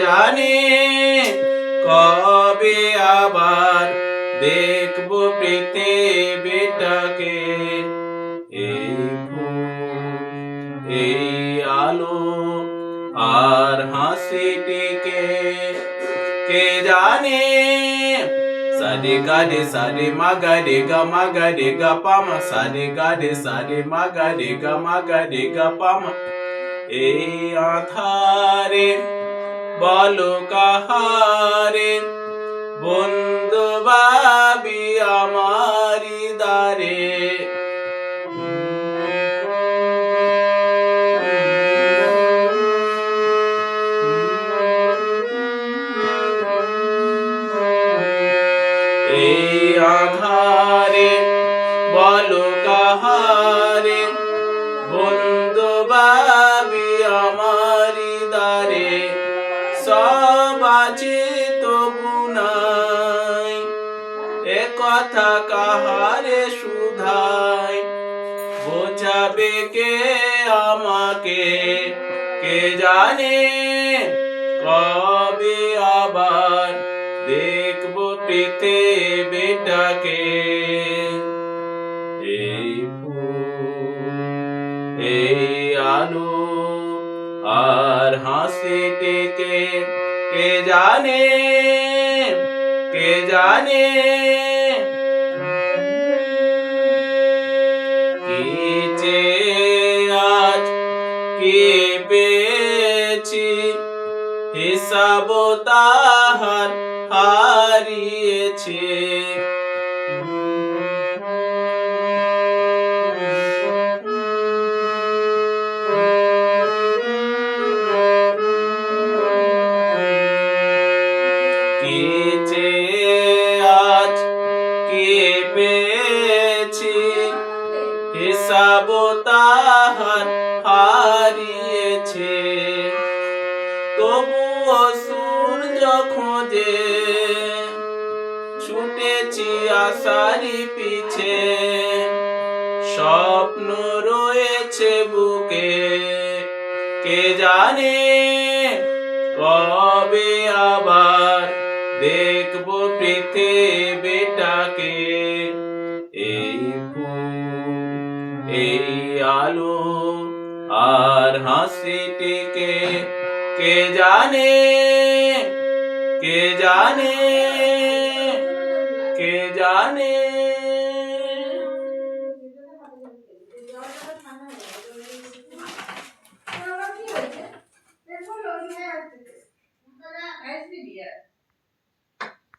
জানে কবে আবার দেখব পৃথিবীটাকে এই ফুল এই আলো আর হাসিটিকে কে জানে সারে গারে সারে মাগারে গা মাগারে গা পামা সারে গারে সারে মাগারে গা মাগারে গা পামা এই আধারে বলো কাহারে বন্ধু বাবি আমারি দারে এই আধারে বলো কাহারে সব তবু নাই। এ কথা কাহারে সুধাই বোঝাবে কে আমাকে? কে জানে? কবে আবার দেখব পৃথিবীটাকে এই ফুল, এই আলো আর হাসিটিকে কে জানে? কে জানে? কি যে আজ কি পেয়েছি? হিসাব তাহার হারিয়েছে। পেয়েছি। হিসাব তাহার হারিয়েছে। তবুও সূর্য খোঁজে ছুটেছি আশারি পিছে, স্বপ্ন রয়েছে বুকে। কে জানে কবে আবার দেখব পৃথিবীটাকে এই এই আলো আর হাসিটিকে কে জানে কে জানে কে জানে